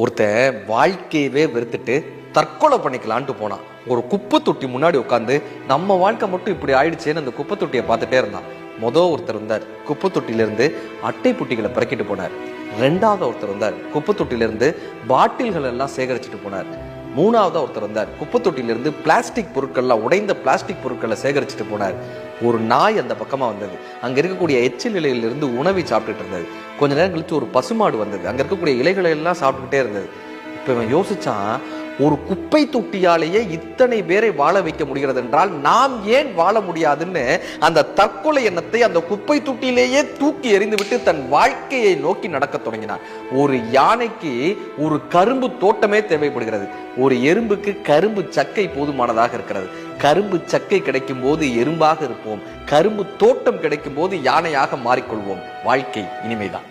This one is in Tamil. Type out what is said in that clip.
ஒருத்தன் வாழ்க்கையவே வெறுத்துட்டு தற்கொலை பண்ணிக்கலான்ட்டு போனான் ஒரு குப்பை தொட்டி முன்னாடி உட்காந்து நம்ம வாழ்க்கை மட்டும் இப்படி ஆயிடுச்சேன்னு அந்த குப்பை தொட்டியை பார்த்துட்டே இருந்தான். மொதல் ஒருத்தர் இருந்தார். குப்பை தொட்டியிலிருந்து அட்டை புட்டிகளை பிறக்கிட்டு போனார். ரெண்டாவது ஒருத்தர் வந்தார். குப்பை தொட்டியிலிருந்து பாட்டில்கள் எல்லாம் சேகரிச்சுட்டு போனார். மூணாவது ஒருத்தர் வந்தார். குப்பை தொட்டியிலிருந்து பிளாஸ்டிக் பொருட்கள்லாம் உடைந்த பிளாஸ்டிக் பொருட்களை சேகரிச்சுட்டு போனார். ஒரு நாய் அந்த பக்கமா வந்தது. அங்க இருக்கக்கூடிய எச்சில் இலையிலிருந்து உணவை சாப்பிட்டுட்டு இருந்தது. கொஞ்ச நேரம் கழிச்சு ஒரு பசுமாடு வந்தது. அங்க இருக்கக்கூடிய இலைகளை எல்லாம் சாப்பிட்டுக்கிட்டே இருந்தது. இப்போ இவன் யோசிச்சான் ஒரு குப்பை தொட்டியாலேயே இத்தனை பேரை வாழ வைக்க முடிகிறது என்றால் நாம் ஏன் வாழ முடியாதுன்னு அந்த தற்கொலை எண்ணத்தை அந்த குப்பை தொட்டியிலேயே தூக்கி எறிந்துவிட்டு தன் வாழ்க்கையை நோக்கி நடக்க தொடங்கினான். ஒரு யானைக்கு ஒரு கரும்பு தோட்டமே தேவைப்படுகிறது. ஒரு எறும்புக்கு கரும்பு சக்கை போதுமானதாக இருக்கிறது. கரும்பு சக்கை கிடைக்கும் போது எறும்பாக இருப்போம். கரும்பு தோட்டம் கிடைக்கும் போது யானையாக மாறிக்கொள்வோம். வாழ்க்கை இனிமைதான்.